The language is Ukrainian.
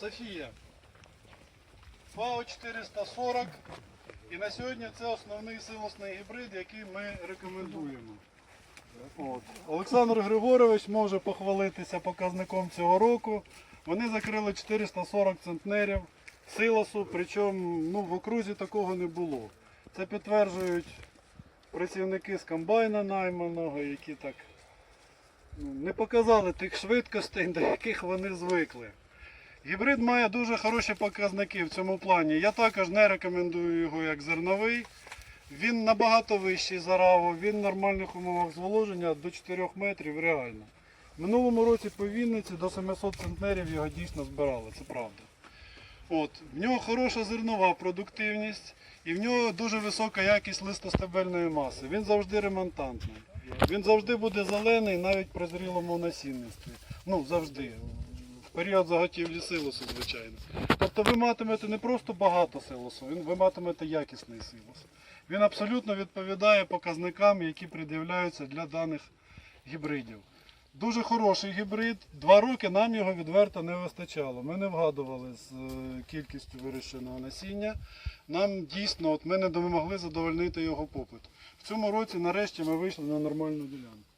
Софія. ФАО 440. І на сьогодні це основний силосний гібрид, який ми рекомендуємо. От. Олександр Григорович може похвалитися показником цього року. Вони закрили 440 центнерів силосу, причому ну, в окрузі такого не було. Це підтверджують працівники з комбайна найманого, які так ну, не показали тих швидкостей, до яких вони звикли. Гібрид має дуже хороші показники в цьому плані. Я також не рекомендую його як зерновий. Він набагато вищий за раву, він в нормальних умовах зволоження до 4 метрів реально. Минулому році по Вінниці до 700 центнерів його дійсно збирали, це правда. От, в нього хороша зернова продуктивність і в нього дуже висока якість листостебельної маси. Він завжди ремонтантний. Він завжди буде зелений навіть при зрілому насінництві. Ну, завжди. Період заготівлі силосу, звичайно. Тобто ви матимете не просто багато силосу, ви матимете якісний силос. Він абсолютно відповідає показникам, які пред'являються для даних гібридів. Дуже хороший гібрид. Два роки нам його відверто не вистачало. Ми не вгадували з е, кількістю вирощеного насіння. Нам дійсно, от ми не могли задовольнити його попит. В цьому році нарешті ми вийшли на нормальну ділянку.